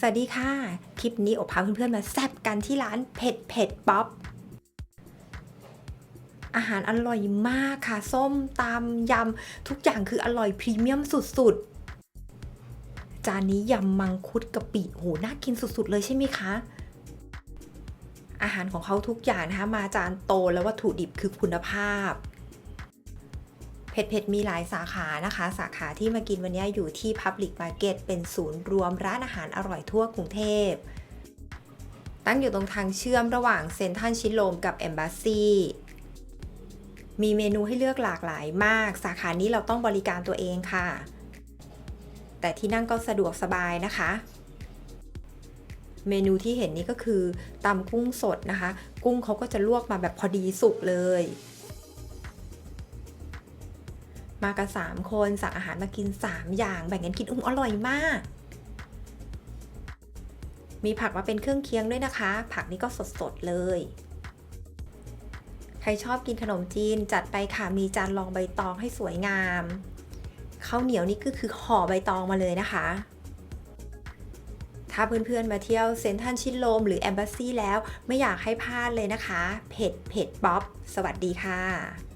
สวัสดีค่ะ คลิปนี้อบพาเพื่อนๆมาแซบกันที่ร้านเผ็ดเผ็ดป๊อป อาหารอร่อยมากค่ะ ส้มตำยำ ทุกอย่างคืออร่อยพรีเมียมสุดๆ จานนี้ยำมังคุดกะปิโหน่ากินสุดๆเลยใช่ไหมคะ อาหารของเขาทุกอย่างนะคะ มาจานโตแล้ววัตถุดิบคือคุณภาพ เผ็ดเผ็ดมีหลายสาขานะคะ สาขาที่มากินวันนี้อยู่ที่ Public Market เป็นศูนย์รวมร้านอาหารอร่อยทั่วกรุงเทพ ตั้งอยู่ตรงทางเชื่อมระหว่างเซนทรัลชิดลมกับ e m b a s s y มีเมนูให้เลือกหลากหลายมาก สาขานี้เราต้องบริการตัวเองค่ะ แต่ที่นั่งก็สะดวกสบายนะคะ เมนูที่เห็นนี้ก็คือตำกุ้งสดนะคะ กุ้งเขาก็จะลวกมาแบบพอดีสุกเลย มากัน 3 คนสั่งอาหารมากิน 3 อย่าง แบ่งกันกินอุ้มอร่อยมาก มีผักมาเป็นเครื่องเคียงด้วยนะคะ ผักนี่ก็สดๆเลย ใครชอบกินขนมจีนจัดไปค่ะ มีจานรองใบตองให้สวยงามข้าวเหนียวนี่ก็คือห่อใบตองมาเลยนะคะ ถ้าเพื่อนๆมาเที่ยวเซนทรัลชิดลมหรือแอมบ s สซีแล้วไม่อยากให้พลาดเลยนะคะ เผ็ดเผ็ดป๊อปสวัสดีค่ะ